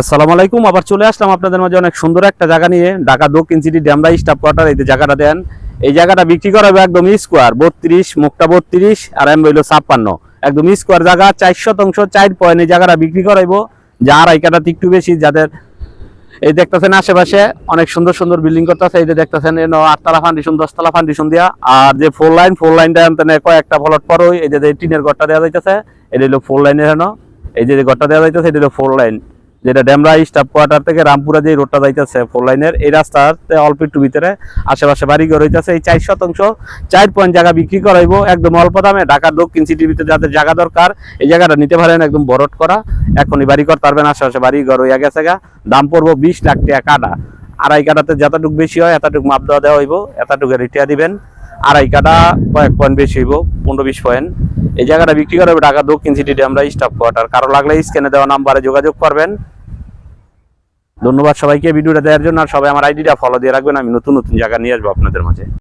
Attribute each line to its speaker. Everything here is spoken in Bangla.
Speaker 1: আসসালামু আলাইকুম, আবার চলে আসলাম আপনাদের মাঝে অনেক সুন্দর একটা জায়গা নিয়ে, ঢাকা দক্ষিণ সিটি ড্যামরা স্টাফ কোয়ার্টার, এই জায়গাটা দেন। এই জায়গাটা বিক্রি করা হবে একদম স্কোয়ার, বত্রিশ মুখটা বত্রিশ, আর এম হইল ছাপ্পান্ন। একদম স্কোয়ার জায়গা, চার শতাংশ, চার পয়েন্ট এই জায়গাটা বিক্রি করাইবো। যা আড়াইকাটাতে একটু বেশি, যাদের এই দেখতেছেন আশেপাশে, অনেক সুন্দর সুন্দর বিল্ডিং করতেছে, এই যে দেখতেছেন আটতলা ফান্ডিশন দশতলা ফান্ডিশন দিয়া। আর যে ফোর লাইন ফোর লাইনটা কয়েকটা ফলট পরই এই যে টিনের ঘরটা দেওয়া যাইতেছে, এটা হলো ফোর লাইনের হেন। এই যে ঘরটা দেওয়া যাইতেছে, এটা হলো ফোর লাইন যেটা ড্যামরা স্টাফ কোয়ার্টার থেকে রামপুরা যে রোডটা যাইতেছে ফোর লাইনের এই রাস্তাতে অল্প একটু ভিতরে আশেপাশে বাড়ি ঘর হইতেছে। এই চার শতাংশ, চার পয়েন্ট জায়গা বিক্রি করাইবো, একদম অল্প দামে। ঢাকার দক্ষিণ সিটির ভিতরে যাদের জায়গা দরকার, এই জায়গাটা নিতে পারেন একদম বরট করা। এখনই বাড়ি করতে পারবেন, আশেপাশে বাড়ি ঘর হইয়া গেছে গা। দাম পড়ব বিশ লাখ টাকা কাটা। আড়াই কাটাতে যতটুকু বেশি হয়, এতটুকু মাপ দেওয়া দেওয়া হইব। এতটুকু রিটিয়া দিবেন। আড়াই কাটা কয়েক পয়েন্ট বেশি হইব, পনেরো বিশ পয়েন্ট এই জায়গাটা বিক্রি করা হবে ঢাকা দক্ষিণ সিটি আমরা স্টাফ কোয়ার্টার কারও লাগলে স্ক্যানে দেওয়া নাম্বারে যোগাযোগ করবেন। ধন্যবাদ সবাইকে ভিডিওটা দেওয়ার জন্য আর সবাই আমার আইডিটা ফলো দিয়ে রাখবেন। আমি নতুন নতুন জায়গা নিয়ে আসব আপনাদের মাঝে।